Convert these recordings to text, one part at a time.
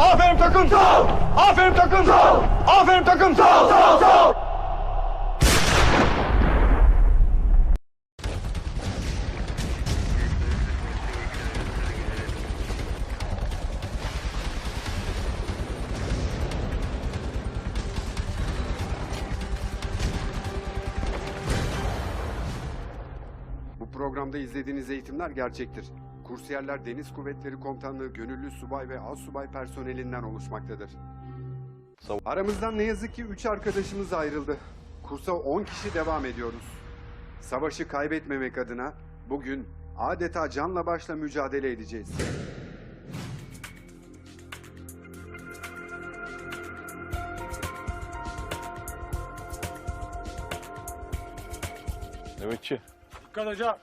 Aferin takım. Sağ ol. Aferin takım. Sağ ol. Aferin takım. Sağ ol. Sağ ol. Sağ ol. Bu programda izlediğiniz eğitimler gerçektir. Kursiyerler Deniz Kuvvetleri Komutanlığı gönüllü subay ve az subay personelinden oluşmaktadır. Aramızdan ne yazık ki 3 arkadaşımız ayrıldı. Kursa 10 kişi devam ediyoruz. Savaşı kaybetmemek adına bugün adeta canla başla mücadele edeceğiz. Nöbetçi, Dikkat hocam.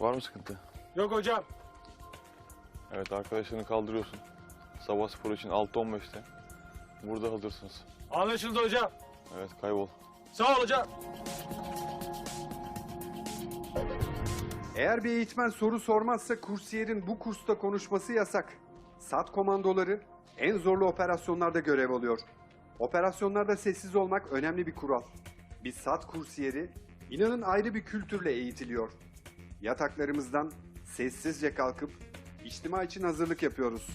var mı sıkıntı? Yok hocam. Evet, arkadaşlarını kaldırıyorsun. Sabah spor için 6.15'te. Burada hazırsınız. Anlaşıldı hocam. Evet, kaybol. Sağ ol hocam. Eğer bir eğitmen soru sormazsa kursiyerin bu kursta konuşması yasak. SAT komandoları en zorlu operasyonlarda görev alıyor. Operasyonlarda sessiz olmak önemli bir kural. Bir SAT kursiyeri inanın ayrı bir kültürle eğitiliyor. Yataklarımızdan sessizce kalkıp içtima için hazırlık yapıyoruz.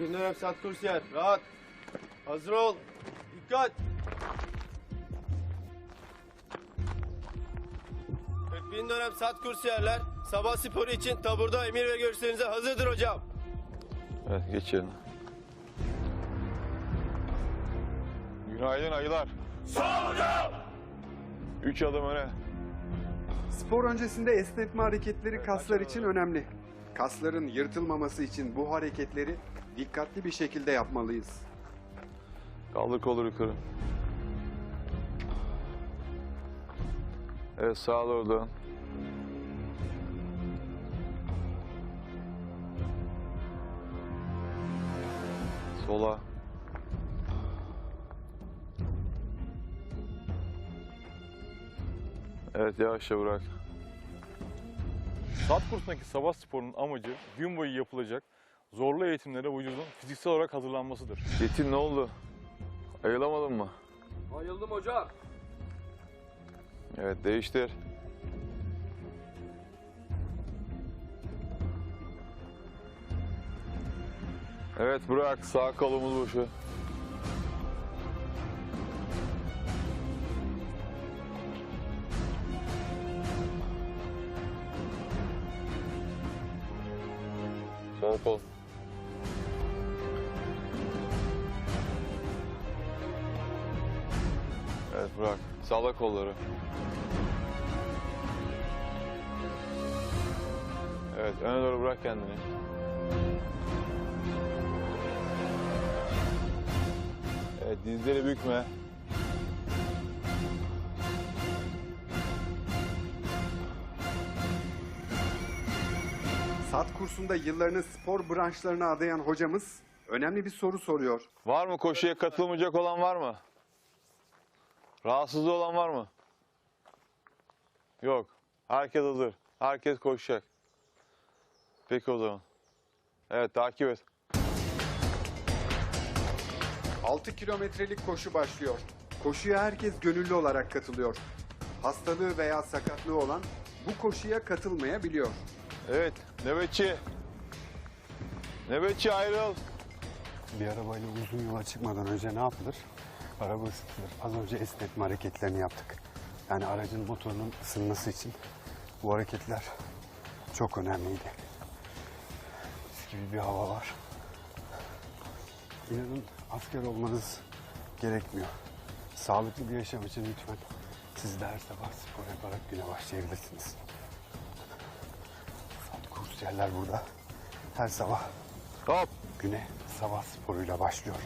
Bir dönem sat kursiyer. Rahat. Hazır ol. Dikkat. 40 bin dönem sat kursiyerler. Sabah sporu için taburda emir ve görüşlerinize hazırdır hocam. Evet, geç yerine. Günaydın ayılar. Sağ hocam. Üç adım öne. Spor öncesinde esnetme hareketleri kaslar için önemli. Kasların yırtılmaması için bu hareketleri dikkatli bir şekilde yapmalıyız. Kaldır kolları yukarı. Evet, sağa doğru dön. Sola. Evet, yavaşça bırak. Sat kursundaki sabah sporunun amacı gün boyu yapılacak zorlu eğitimlere vücudun fiziksel olarak hazırlanmasıdır. Yetin ne oldu? Ayılamadın mı? Ayıldım hocam. Evet, değiştir. Evet, bırak. Sağ kolumuz boşu. Sol kol. Evet, bırak. Sağla kolları. Evet, öne doğru bırak kendini. Evet, dizleri bükme. Kursunda yıllarını spor branşlarına adayan hocamız önemli bir soru soruyor. Var mı koşuya katılmayacak olan var mı? Rahatsızlığı olan var mı? Yok. Herkes hazır. Herkes koşacak. Peki o zaman. Evet, takip et. 6 kilometrelik koşu başlıyor. Koşuya herkes gönüllü olarak katılıyor. Hastalığı veya sakatlığı olan bu koşuya katılmayabiliyor. Evet, nöbetçi. Nöbetçi ayrıl. Bir arabayla uzun yola çıkmadan önce ne yapılır? Araba ısıtılır. Az önce esnetme hareketlerini yaptık. Yani aracın motorunun ısınması için bu hareketler çok önemliydi. Mis gibi bir hava var. İnanın asker olmanız gerekmiyor. Sağlıklı bir yaşam için lütfen siz de her sabah spor yaparak güne başlayabilirsiniz. Kursiyerler burada. Her sabah Hop. güne sabah sporuyla başlıyor.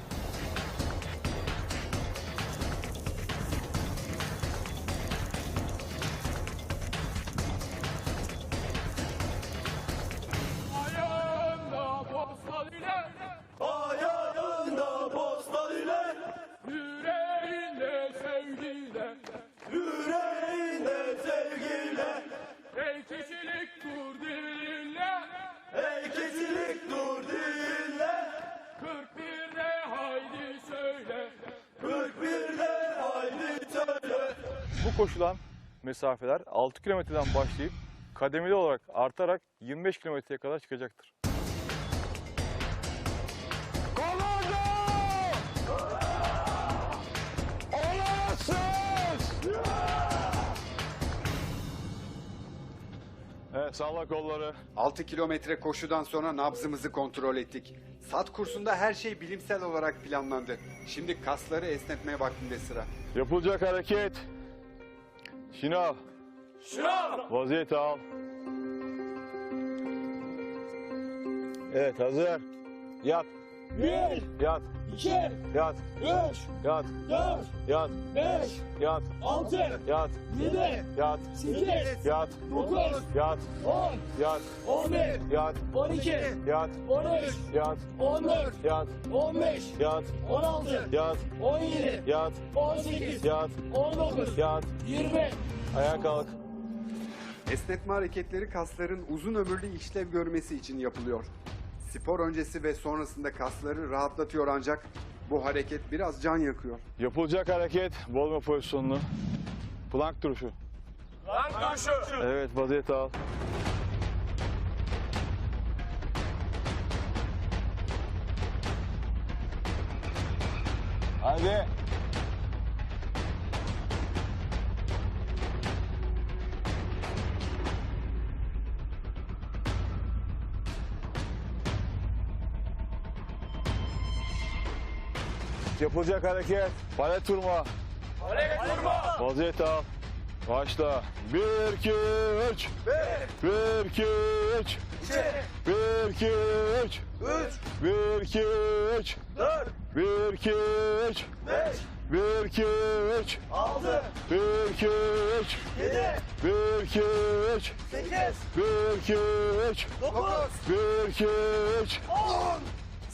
Koşulan mesafeler 6 kilometreden başlayıp kademeli olarak artarak 25 kilometreye kadar çıkacaktır. Evet salla kolları. 6 kilometre koşudan sonra nabzımızı kontrol ettik. Sat kursunda her şey bilimsel olarak planlandı. Şimdi kasları esnetmeye vaktinde sıra. Yapılacak hareket. Şınav. Şınav. Vaziyet al. Evet hazır. Yat. Bir, Yat. iki, Yat. üç, Yat. dört, Yat. beş, Yat. altı, Yat. yedi, Yat. sekiz, Yat. dokuz, Yat. on, Yat. on bir, Yat. on iki, Yat. on üç, Yat. on dört, Yat. on beş, Yat. on altı, Yat. on yedi, Yat. on sekiz, Yat. on dokuz, Yat. yirmi. Ayağa kalk. Esnetme hareketleri kasların uzun ömürlü işlev görmesi için yapılıyor. Spor öncesi ve sonrasında kasları rahatlatıyor ancak bu hareket biraz can yakıyor. Yapılacak hareket. Bozma pozisyonunu. Plank duruşu. Lan koşu. Evet vaziyet al. Hadi. yapılacak hareket palet vurma. Palet vurma. Vaziyet al. Başla. 1 2 3 1 2 3 1 2 3 1 2 3 4 1 2 3 5 1 2 3 6 1 2 3 7 1 2 3 8 1 2 3 9 1 2 3 10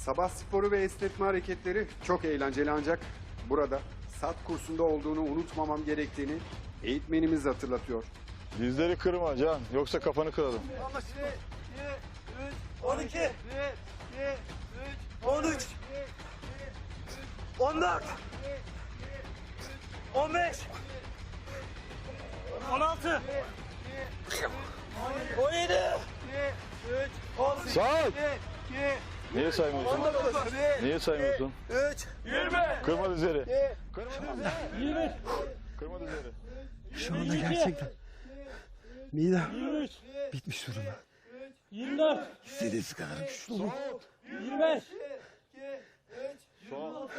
Sabah sporu ve esnetme hareketleri çok eğlenceli ancak burada sat kursunda olduğunu unutmamam gerektiğini eğitmenimiz hatırlatıyor. Dizleri kırma Can. Yoksa kafanı kırarım. 12, 13, 14, 15, 16, 17, Saat. Niye saymıyorsun? Niye saymıyorsun? 3, Yirmi. Kırma dizleri. Kırma dizleri. Yirmi. Kırma dizleri. Şu anda gerçekten midem bitmiş durumda. Yirmi dört. İstediğiniz kadar güçlü olun. Yirmi beş. Son.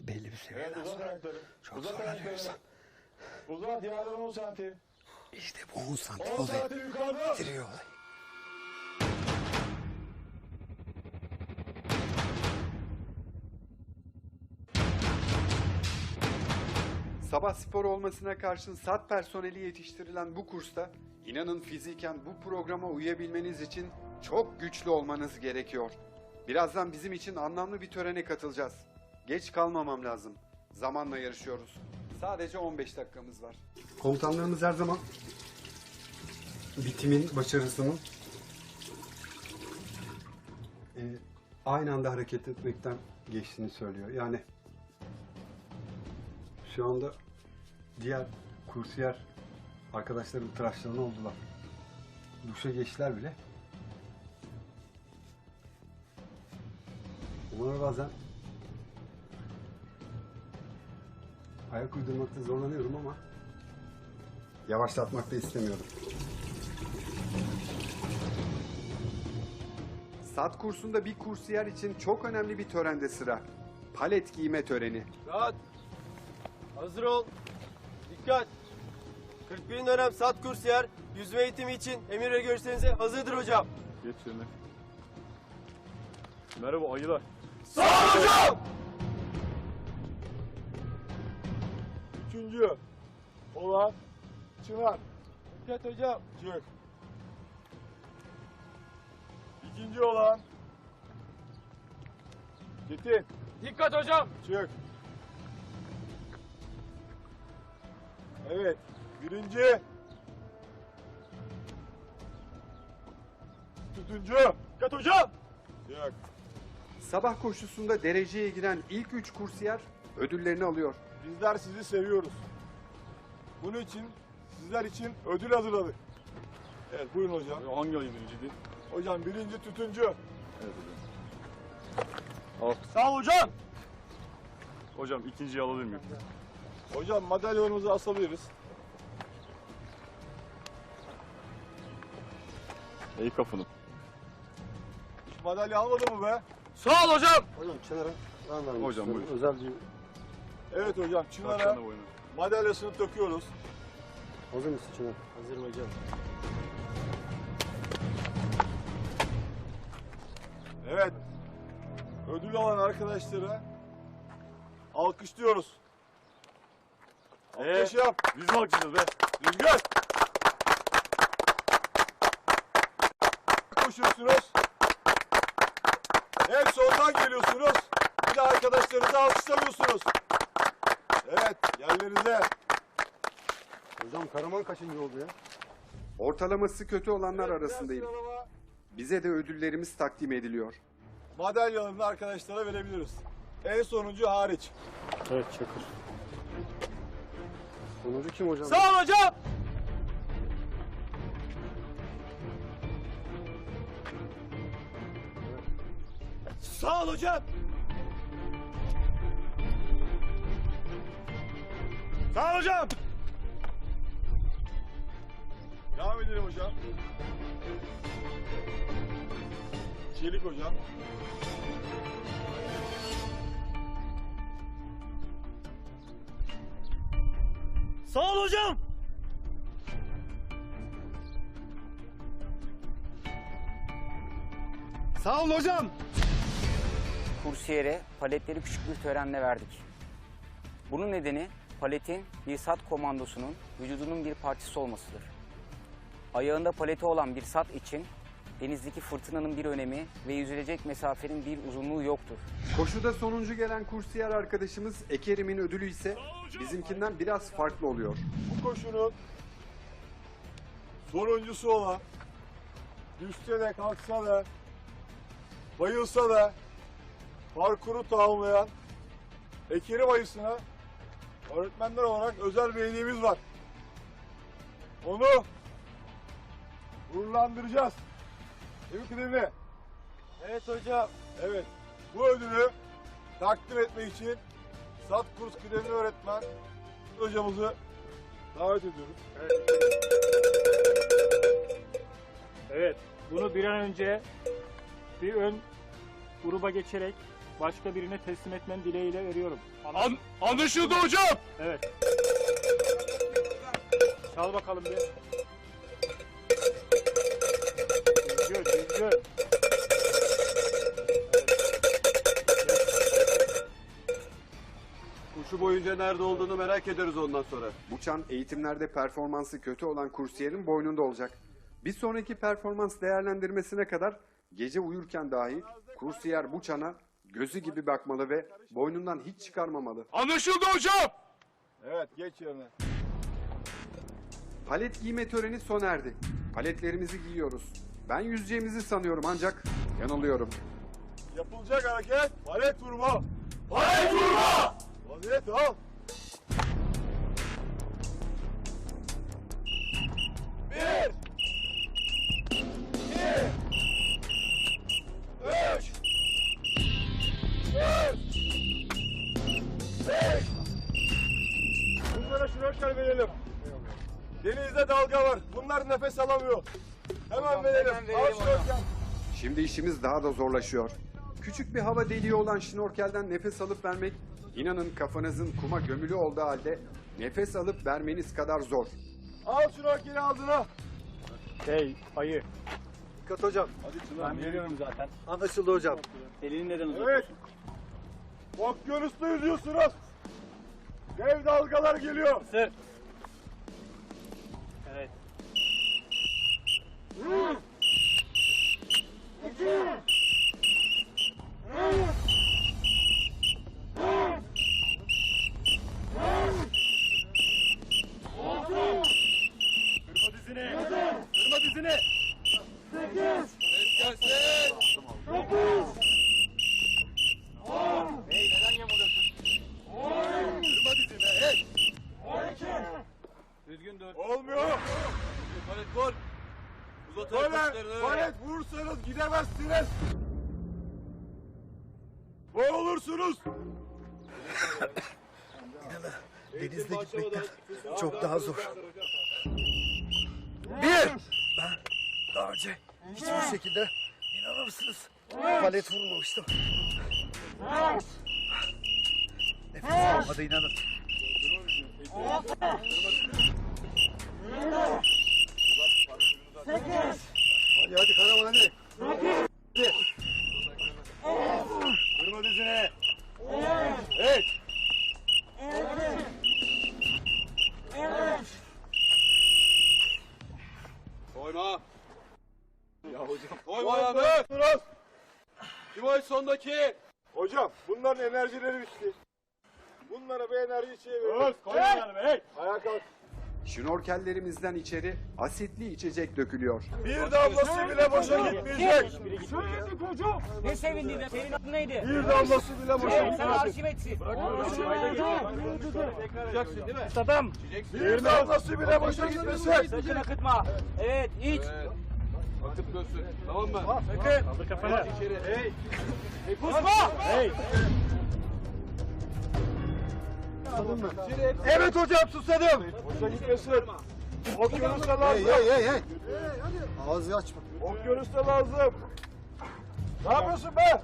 Belli bir seviyeden Evet sonra ayakları. çok Uzat zorlanıyoruz. Uzat yerden 10 santim. İşte bu 10 santim 10 olayı bitiriyor olayı. Sabah sporu olmasına karşın sat personeli yetiştirilen bu kursta inanın fiziken bu programa uyabilmeniz için çok güçlü olmanız gerekiyor. Birazdan bizim için anlamlı bir törene katılacağız. Geç kalmamam lazım. Zamanla yarışıyoruz. Sadece 15 dakikamız var. Komutanlarımız her zaman bitimin başarısının e, aynı anda hareket etmekten geçtiğini söylüyor. Yani şu anda diğer kursiyer arkadaşlarım tıraşlarını oldular. Duşa geçtiler bile. Onlara bazen ayak uydurmakta zorlanıyorum ama yavaşlatmak da istemiyorum. Sat kursunda bir kursiyer için çok önemli bir törende sıra. Palet giyme töreni. Rahat. Hazır ol. Dikkat. 41 dönem sat kursiyer yüzme eğitimi için emir ve görüşlerinize hazırdır hocam. Geç yerine. Merhaba ayılar. Üçüncü. Olan. Çınar. Dikkat hocam. Çık. İkinci olan. Çetin. Dikkat hocam. Çık. Evet. Birinci. Tutuncu. Kat hocam. Çık. Sabah koşusunda dereceye giren ilk üç kursiyer ödüllerini alıyor. Bizler sizi seviyoruz. bunun için sizler için ödül hazırladık. Evet buyurun hocam. Hangi ayı birinciydi? Hocam birinci tütüncü. Al. Sağ ol hocam. Hocam ikinciyi alabilir miyim? Hocam madalyonumuzu asabiliriz. İyi kafanı. Hiç madalya almadı mı be? Sağ ol hocam. Hocam Çınar'a ben vermek Hocam, istiyorum. buyurun. Özel bir... Evet hocam Çınar'a da boyuna. madalyasını takıyoruz. Hazır mısın Çınar? Hazırım hocam. Evet. Ödül alan arkadaşlara alkışlıyoruz. Alkış yap. Biz mi be? Düzgün. Koşuyorsunuz. Hep soldan geliyorsunuz. Bir de arkadaşlarınızı alkışlamıyorsunuz. Evet yerlerinize. Hocam Karaman kaçıncı oldu ya? Ortalaması kötü olanlar Evet, arasındayım. Bize de ödüllerimiz takdim ediliyor. Madalyalarını arkadaşlara verebiliriz. En sonuncu hariç. Evet Çakır. Sonuncu kim hocam? Sağ ol hocam. Sağ ol hocam. Sağ ol hocam. Devam edelim hocam. Çelik hocam. Sağ ol hocam. Sağ ol hocam. kursiyere paletleri küçük bir törenle verdik. Bunun nedeni paletin bir sat komandosunun vücudunun bir parçası olmasıdır. Ayağında paleti olan bir sat için denizdeki fırtınanın bir önemi ve yüzülecek mesafenin bir uzunluğu yoktur. Koşuda sonuncu gelen kursiyer arkadaşımız Ekerim'in ödülü ise bizimkinden biraz farklı oluyor. Bu koşunun sonuncusu olan düşse de kalksa da bayılsa da parkuru tamamlayan Ekerim ayısına öğretmenler olarak özel bir hediyemiz var. Onu gururlandıracağız. Değil mi Kıdemli? Evet hocam. Evet. Bu ödülü takdim etmek için SAT kurs kıdemli öğretmen hocamızı davet ediyoruz. Evet, bunu bir an önce bir ön gruba geçerek başka birine teslim etmen dileğiyle veriyorum. An anlaşıldı hocam. Evet. Çal bakalım bir. Düzgün. Kuşu boyunca nerede olduğunu merak ediyoruz ondan sonra. Bu çan eğitimlerde performansı kötü olan kursiyerin boynunda olacak. Bir sonraki performans değerlendirmesine kadar gece uyurken dahi kursiyer bu çana gözü gibi bakmalı ve boynundan hiç çıkarmamalı. Anlaşıldı hocam. Evet geç yerine. Palet giyme töreni sona erdi. Paletlerimizi giyiyoruz. Ben yüzeceğimizi sanıyorum ancak yanılıyorum. Yapılacak hareket palet vurma. Palet vurma. Vaziyet al. Bir. İki. Üç. Dört. Beş. Bunlara şnorkel verelim. Denizde dalga var. Bunlar nefes alamıyor. Hemen verelim. Al şnorkel. Şimdi işimiz daha da zorlaşıyor. Küçük bir hava deliği olan şnorkelden nefes alıp vermek, inanın kafanızın kuma gömülü olduğu halde nefes alıp vermeniz kadar zor. Al şnorkeli ağzına. Hey, ayı. Dikkat hocam. Hadi Çınar. Ben veriyorum zaten. Anlaşıldı hocam. Elini neden Evet. uzatıyorsun? Okyanusta yüzüyorsunuz. Dev dalgalar geliyor. Sır. Kırma dizini. Kırma dizini. Kırma dizini. Hey. Uzatın Böyle kuşlarını. palet vurursanız gidemezsiniz. Boğulursunuz. Denizde gitmekten çok daha zor. Bir, ben daha önce hiçbir şekilde inanır mısınız? Palet vurmamıştım. Nefes almadı inanın. Hadi hadi karavan hadi. Hadi. Kırma dizine. Evet. Koyma. Ya hocam. Koyma ayağını. Biraz. Timay sondaki. Hocam bunların enerjileri bitti. Bunlara bir enerji içeye verin. Öz koymayalım hey. Ayağa kalk. Şnorkellerimizden içeri asitli içecek dökülüyor. Bir damlası bile boşa gitmeyecek. Söyledik hocam. Ne sevindi de senin adın neydi? Bir damlası bile boşa Sen gitmeyecek. arşivetsin. Tutacaksın değil mi? Adam. Bir damlası bile boşa gitmesin. Sakın akıtma. Evet iç. Atıp dönsün. Tamam mı? Sakın. Kaldır kafanı. İçeri. Hey. Kusma. Hey. Evet hocam susadım. Boşa gitmesin. Okyanusta lazım. Hey hey hey. Ağzı açma. Okyanusta lazım. Ne yapıyorsun be?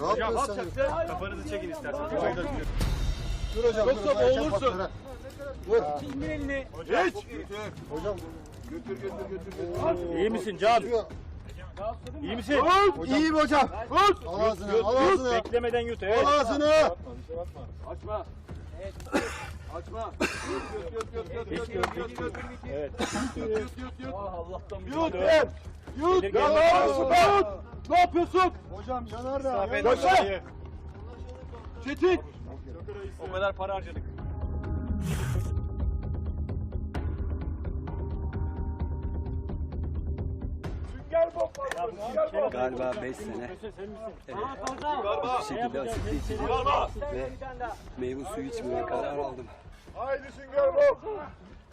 Ne yapıyorsun sen? Kafanızı çekin isterseniz. Dur hocam. Yoksa boğulursun. İndir elini. Hiç. Hocam. Götür götür götür götür. İyi misin Can? İyi misin? İyiyim hocam. Al ağzını, al ağzını. Beklemeden yut. Evet. Al ağzını. Açma. Açma. Yut yut yut yut yut yut yut yut. Evet. Yut yut yut yut. Allah'tan Yut lan. Yut. Gelir Ya ne yapıyorsun be? Ne yapıyorsun? Hocam yanar da. Yaşa. Çetin. O kadar para harcadık. Galiba 5 sene Galiba. bir şekilde asitli Galiba. ve meyve suyu içmeye karar aldım. Haydi Bob.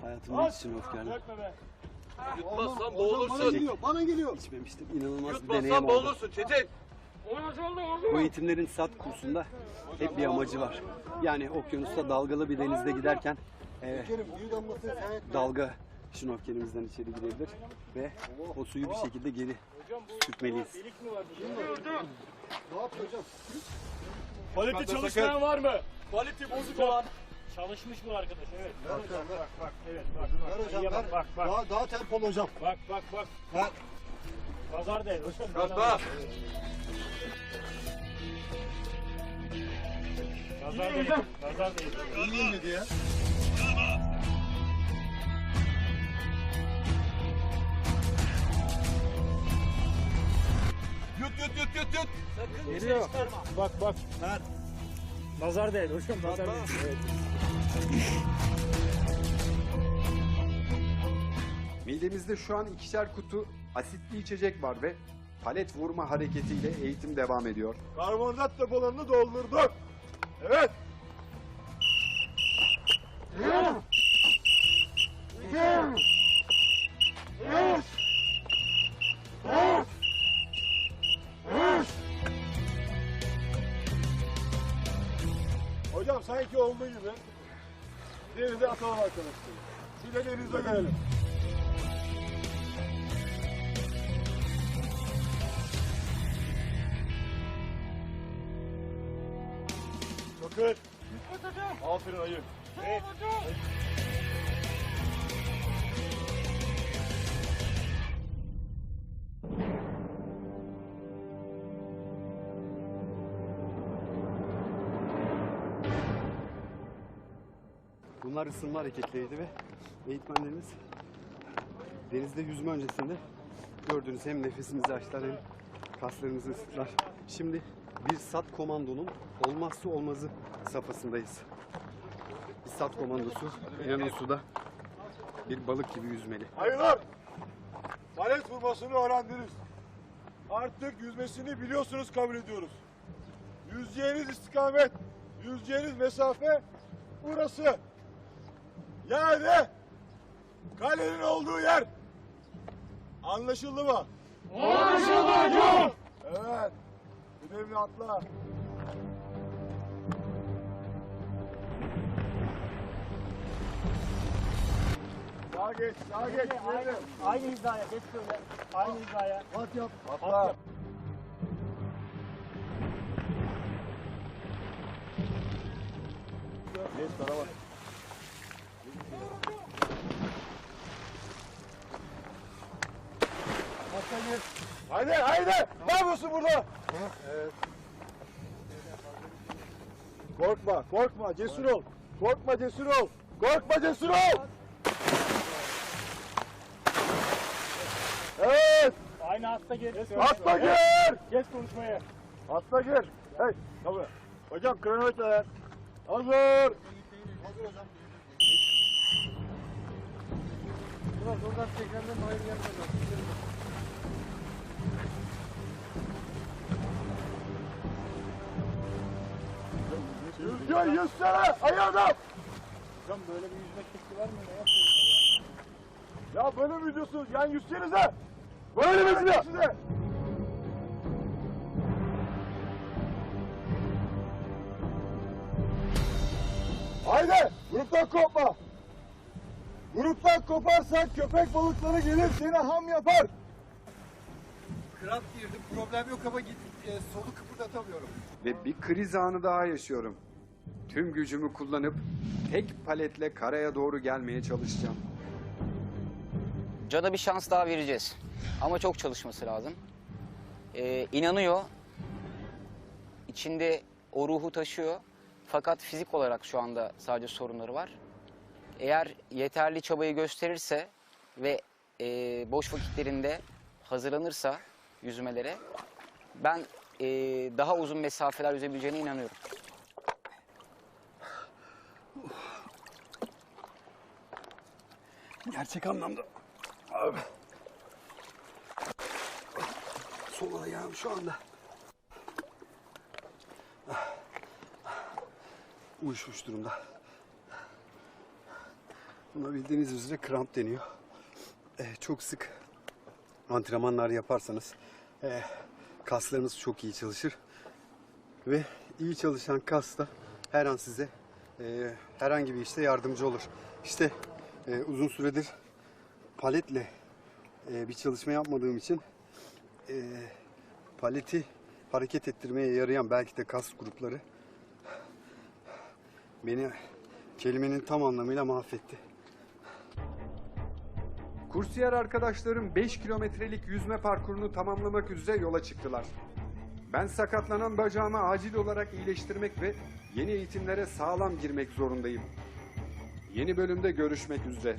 Hayatımda hiç şnorkelden Yutmazsan boğulursun. Bana geliyor. İçmemiştim. İnanılmaz bir deneyim oldu. boğulursun Çetin. Bu eğitimlerin SAT kursunda hep bir amacı var. Yani okyanusta dalgalı bir denizde giderken e, dalga şnorkelimizden içeri girebilir ve o suyu bir şekilde geri sürtmeliyiz. Paleti Sakın. çalışmayan var mı? Paleti bozuk olan. Çalışmış bu arkadaş evet. Bak bak bak. Evet bak. bak. İyiye bak bak bak. Daha, daha tempolu hocam. Bak bak bak. Bak. Pazar değil hocam. Kalkma. Pazar değil. Pazar değil. İyiyim dedi ya. Yut yut yut yut yut. Geliyor. Bak bak. Nazar değil hocam nazar değil. Evet. Midemizde şu an ikişer kutu asitli içecek var ve palet vurma hareketiyle eğitim devam ediyor. Karbonhidrat depolarını doldurduk. Evet. Hocam sanki olduğu gibi denize atalım arkadaşlar. Bir de denizde görelim. Bakın. Aferin ayı. Bunlar ısınma hareketleriydi ve eğitmenlerimiz denizde yüzme öncesinde gördüğünüz hem nefesimizi açtılar hem kaslarımızı ısıttılar. Şimdi bir SAT komandonun olmazsa olmazı safhasındayız. Bir SAT komandosu inanın suda bir balık gibi yüzmeli. Hayırlar. Palet vurmasını öğrendiniz. Artık yüzmesini biliyorsunuz kabul ediyoruz. Yüzeceğiniz istikamet, yüzeceğiniz mesafe burası. Yani kalenin olduğu yer. Anlaşıldı mı? Anlaşıldı hocam. Evet. Kıdemli atla. Sağa geç, sağa geç. Aynı, aynı hizaya geç şöyle. Aynı hizaya. At yap. Atla. Geç tarafa. Haydi haydi. Ne yapıyorsun burada? Evet. Korkma, korkma, cesur ol. Korkma, cesur ol. Korkma, cesur ol. Evet, Aynı hasta gir. atla gir. Geç konuşmaya. Atla gir. Hey, tabii. Hocam kronometre. Hazır. Hazır hocam. Biraz oradan tekrardan hayır gelmeden. Yüzüyor yüzsene ayağına. Hocam böyle bir yüzme şekli var mı? Ne yapıyorsun? Ya böyle mi yüzüyorsunuz? Yan yüzsenize. Böyle mi yüzüyor? Size. Haydi gruptan kopma. Gruptan koparsan köpek balıkları gelir seni ham yapar. Kramp girdi. Problem yok ama git e, solu kıpırdatamıyorum. Ve bir kriz anı daha yaşıyorum. Tüm gücümü kullanıp tek paletle karaya doğru gelmeye çalışacağım. Can'a bir şans daha vereceğiz. Ama çok çalışması lazım. Ee, inanıyor. İçinde o ruhu taşıyor. Fakat fizik olarak şu anda sadece sorunları var. Eğer yeterli çabayı gösterirse ve e, boş vakitlerinde hazırlanırsa yüzmelere ben e, daha uzun mesafeler yüzebileceğine inanıyorum. Gerçek anlamda. Abi. Sol ayağım şu anda. Uyuşmuş durumda. Buna bildiğiniz üzere kramp deniyor. Ee, çok sık antrenmanlar yaparsanız ee, kaslarınız çok iyi çalışır. Ve iyi çalışan kas da her an size ee, herhangi bir işte yardımcı olur. İşte ee, uzun süredir paletle ee, bir çalışma yapmadığım için ee, paleti hareket ettirmeye yarayan belki de kas grupları beni kelimenin tam anlamıyla mahvetti. Kursiyer arkadaşlarım 5 kilometrelik yüzme parkurunu tamamlamak üzere yola çıktılar. Ben sakatlanan bacağımı acil olarak iyileştirmek ve yeni eğitimlere sağlam girmek zorundayım. Yeni bölümde görüşmek üzere.